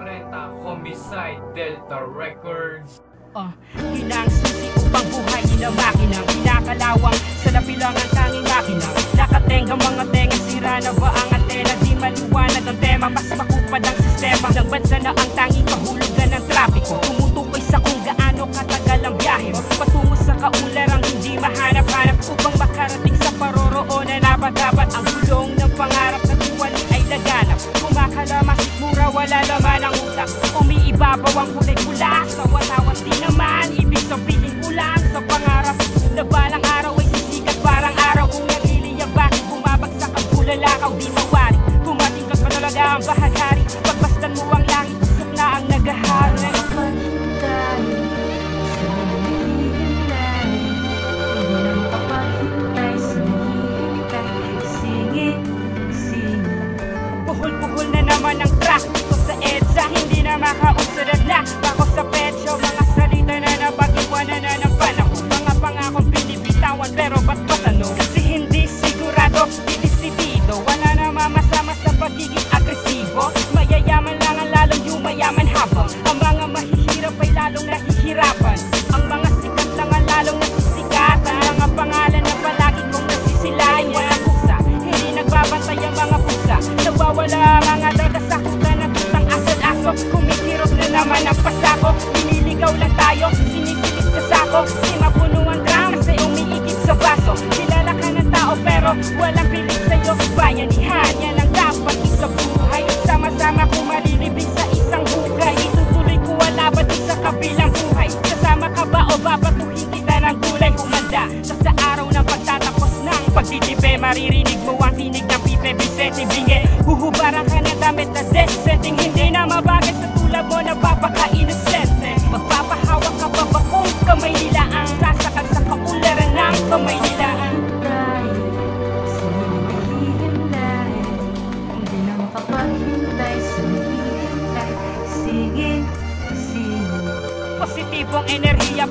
40 Homicide Delta Records. Uh, Kinangsusi upang buhayin ang makina. Kinakalawang sa lapilang ang tanging makina. Nakatenga mga tenga Sira na ba ang antena? Di maliwanag ang tema Mas makupad ang sistema. Ng na ang tanging kahulugan ng talaga ang bahagari. Pagbastan mo ang langit Usok na ang nagahari. Puhol-puhol na naman ang track Dito sa EDSA. Hindi na makausunod na. Bako sa petso Mga salita na napag-iwanan na ng panahon. Mga pangakong binibitawan Pero ba't patanong Kasi hindi sigurado Didisidido Wala na mamasama sa pagiging agresibo Mayayaman lang ang lalong yumayaman habang Ang mga mahihirap ay lalong nahihirapan. Ang mga sikat lang ang lalong nasisikatan Mga pangalan na palagi kong nasisilayan. Walang pusa Hindi nagbabantay ang mga pusa. Nawawala ang mga dadasakutan ng tutang asal-aso Kumikirot na naman ang pasako. Nililigaw lang tayo Sinisilip sa sako pagtitipe Maririnig mo ang tinig ng pipe Vicente Binge. Huhubaran ka ng damit na decenteng Hindi na mabagay sa tulad mo na papaka-inosente Magpapahawak ka ba ba kung kamay nila ang Sasakal sa kaularan ng kamay nila? Ang Positibong enerhiya,